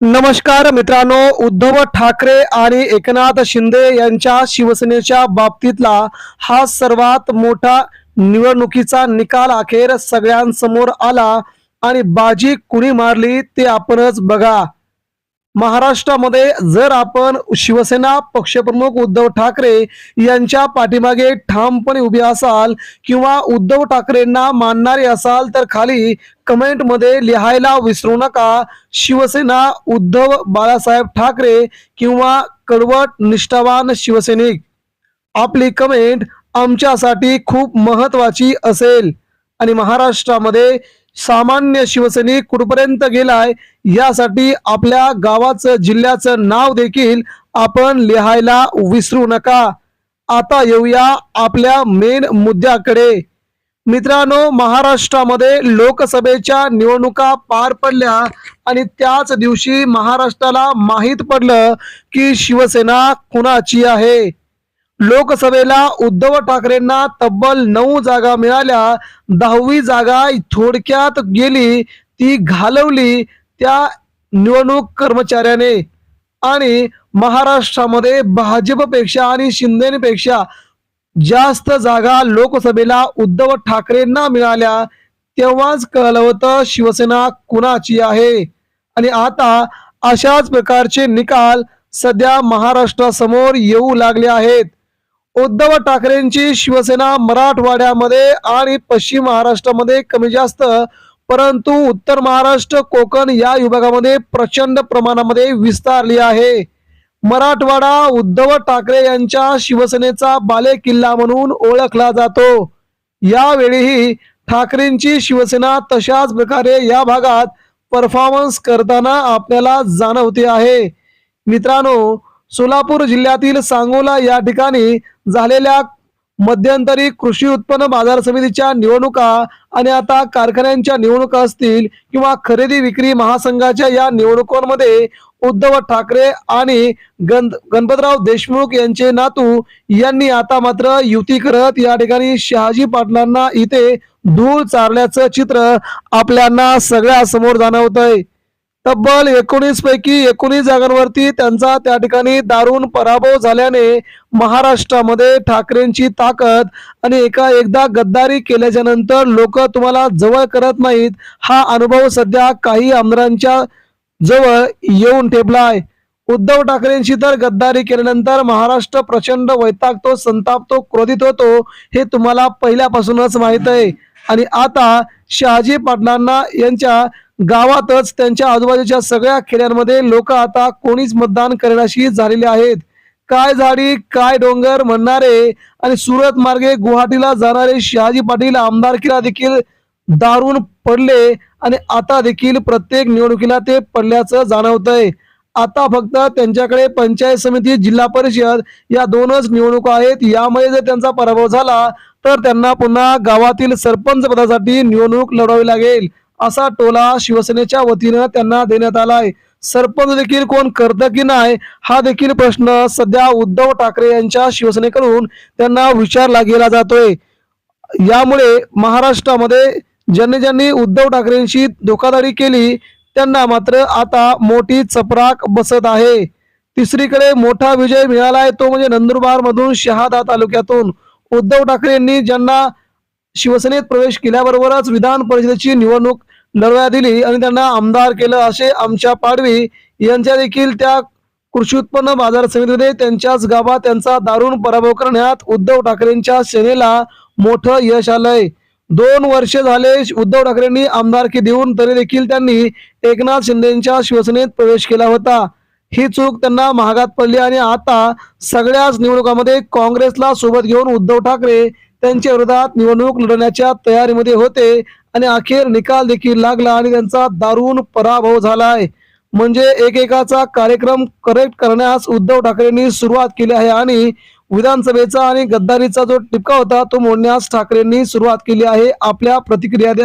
नमस्कार मित्रांनो उद्धव ठाकरे आणि एकनाथ शिंदे यांच्या शिवसेनेच्या बाबतीतला हा सर्वात मोठा निवडणुकीचा निकाल अखेर सगळ्यांसमोर आला आणि बाजी कुणी मारली ते आपणच बघा. महाराष्ट्रामध्ये जर आपण शिवसेना पक्षप्रमुख उद्धव ठाकरे यांच्या पाठीमागे ठामपणे उभे असाल किंवा उद्धव ठाकरेंना मानणारे असाल तर खाली कमेंटमध्ये लिहायला विसरू नका. शिवसेना उद्धव बाळासाहेब ठाकरे किंवा कडवट निष्ठावान शिवसैनिक. आपली कमेंट आमच्यासाठी खूप महत्वाची असेल. आणि महाराष्ट्रामध्ये सामान्य शिवसैनिक कुठपर्यंत गेलाय यासाठी आपल्या गावाचं जिल्ह्याचं नाव देखील आपण लिहायला विसरू नका. आता येऊया आपल्या मेन मुद्द्याकडे. मित्रांनो महाराष्ट्रामध्ये लोकसभेच्या निवडणुका पार पडल्या आणि त्याच दिवशी महाराष्ट्राला माहीत पडलं की शिवसेना कुणाची आहे? लोकसभेला उद्धव ठाकरेंना तब्बल नऊ जागा मिळाल्या. दहावी जागा थोडक्यात गेली ती घालवली त्या निवडणूक कर्मचाऱ्याने. आणि महाराष्ट्रामध्ये भाजपपेक्षा आणि शिंदेपेक्षा जास्त जागा लोकसभेला उद्धव ठाकरेंना मिळाल्या तेव्हाच कळलं होतं शिवसेना कुणाची आहे. आणि आता अशाच प्रकारचे निकाल सध्या महाराष्ट्रासमोर येऊ लागले आहेत. उद्धव ठाकरेंची शिवसेना मराठवाड्यामध्ये आणि पश्चिम महाराष्ट्रामध्ये कमी जास्त परंतु उत्तर महाराष्ट्र कोकण या विभागामध्ये प्रचंड प्रमाणामध्ये विस्तारली आहे. मराठवाडा उद्धव ठाकरे यांच्या शिवसेनेचा बाले किल्ला म्हणून ओळखला जातो. यावेळीही ठाकरेंची शिवसेना तशाच प्रकारे या भागात परफॉर्मन्स करताना आपल्याला जाणवते आहे. मित्रांनो सोलापूर जिल्ह्यातील सांगोला या ठिकाणी झालेल्या मध्यंतरी कृषी उत्पन्न बाजार समितीच्या निवडणुका आणि आता कारखान्यांच्या निवडणुका असतील किंवा खरेदी विक्री महासंघाच्या या निवडणुकांमध्ये उद्धव ठाकरे आणि गण गणपतराव देशमुख यांचे नातू यांनी आता मात्र युती करत या ठिकाणी शहाजी पाटलांना इथे धूळ चारल्याचं चित्र आपल्याला सगळ्या समोर जाणवत आहे तब्बल एकोणीस पैकी एकोणीस जागांवरती त्यांचा त्या ठिकाणी दारुण पराभव झाल्याने महाराष्ट्रामध्ये ठाकरेंची ताकद आणि एका एकदा गद्दारी केल्याच्यानंतर लोक तुम्हाला जवळ करत नाहीत. हा अनुभव सध्या काही आमदारांच्या जवळ येऊन ठेपलाय उद्धव ठाकरेंशी तर गद्दारी केल्यानंतर महाराष्ट्र प्रचंड वैतागतो संतापतो क्रोधित होतो हे तुम्हाला पहिल्यापासूनच माहीत आहे. आणि आता शहाजी पाटलांना यांच्या गावातच त्यांच्या आजूबाजूच्या सगळ्या खेड्यांमध्ये लोक आता कोणीच मतदान करण्याशी झालेले आहेत. काय झाडी काय डोंगर म्हणणारे आणि सुरत मार्गे गुवाहाटीला जाणारे शहाजी पाटील आमदारकीला देखील दारून पडले आणि आता देखील प्रत्येक निवडणुकीला ते पडल्याचं जाणवतंय. आता फक्त त्यांच्याकडे पंचायत समिती जिल्हा परिषद या दोनच निवडणुका आहेत. यामध्ये जर त्यांचा पराभव झाला तर त्यांना पुन्हा गावातील सरपंच पदासाठी निवडणूक लढवावी लागेल. असा टोला शिवसेनेच्या वतीनं त्यांना देण्यात आलाय. सरपंच देखील कोण करतं की नाही हा देखील प्रश्न सध्या उद्धव ठाकरे यांच्या शिवसेनेकडून त्यांना विचारला गेला जातोय. यामुळे महाराष्ट्रामध्ये ज्यांनी ज्यांनी उद्धव ठाकरेंशी धोकाधडी केली त्यांना मात्र आता मोठी चपराक बसत आहे. तिसरीकडे मोठा विजय मिळालाय तो म्हणजे नंदुरबार मधून शहादा तालुक्यातून. उद्धव ठाकरे यांनी ज्यांना शिवसेनेत प्रवेश केल्याबरोबरच विधान परिषदेची निवडणूक लढवण्यात दिली आणि त्यांना आमदार केलं असे आमच्या पाडवी यांच्या देखील त्या कृषी उत्पन्न बाजार समितीमध्ये त्यांच्याच गावात त्यांचा दारुण पराभव करण्यात उद्धव ठाकरेंच्या सेनेला मोठं यश आलंय. दोन वर्ष झाले उद्धव ठाकरेंनी आमदारकी देऊन तरी देखील त्यांनी एकनाथ शिंदेच्या शिवसेनेत प्रवेश केला होता. ही चूक त्यांना महागात पडली आणि आता सगळ्याच निवडणुकांमध्ये काँग्रेसला सोबत घेऊन उद्धव ठाकरे त्यांच्या विरोधात निवडणूक लढवण्याच्या तयारीमध्ये होते. आणि अखेर निकाल देखील लागला आणि त्यांचा दारुण पराभव झालाय. म्हणजे एकेकाचा कार्यक्रम करेक्ट करण्यास उद्धव ठाकरेंनी सुरुवात केली आहे आणि विधानसभेचा आणि गद्दारीचा जो टिपका होता तो मोडण्यास ठाकरेंनी सुरुवात केली आहे. आपल्या प्रतिक्रिया द्या.